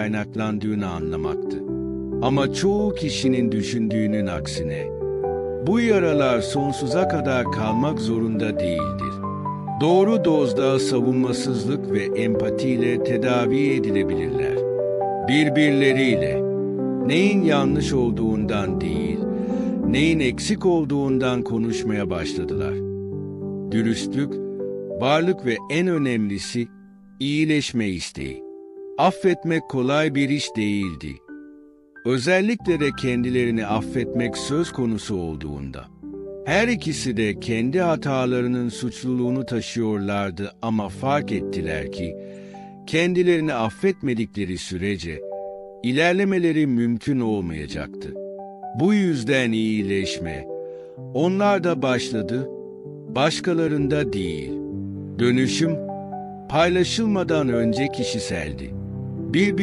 kaynaklandığını anlamaktı. Ama çoğu kişinin düşündüğünün aksine, bu yaralar sonsuza kadar kalmak zorunda değildir. Doğru dozda savunmasızlık ve empatiyle tedavi edilebilirler. Birbirleriyle, neyin yanlış olduğundan değil, neyin eksik olduğundan konuşmaya başladılar. Dürüstlük, varlık ve en önemlisi iyileşme isteği. Affetmek kolay bir iş değildi. Özellikle de kendilerini affetmek söz konusu olduğunda. Her ikisi de kendi hatalarının suçluluğunu taşıyorlardı ama fark ettiler ki kendilerini affetmedikleri sürece ilerlemeleri mümkün olmayacaktı. Bu yüzden iyileşme onlarda başladı, başkalarında değil. Dönüşüm paylaşılmadan önce kişiseldi. Bir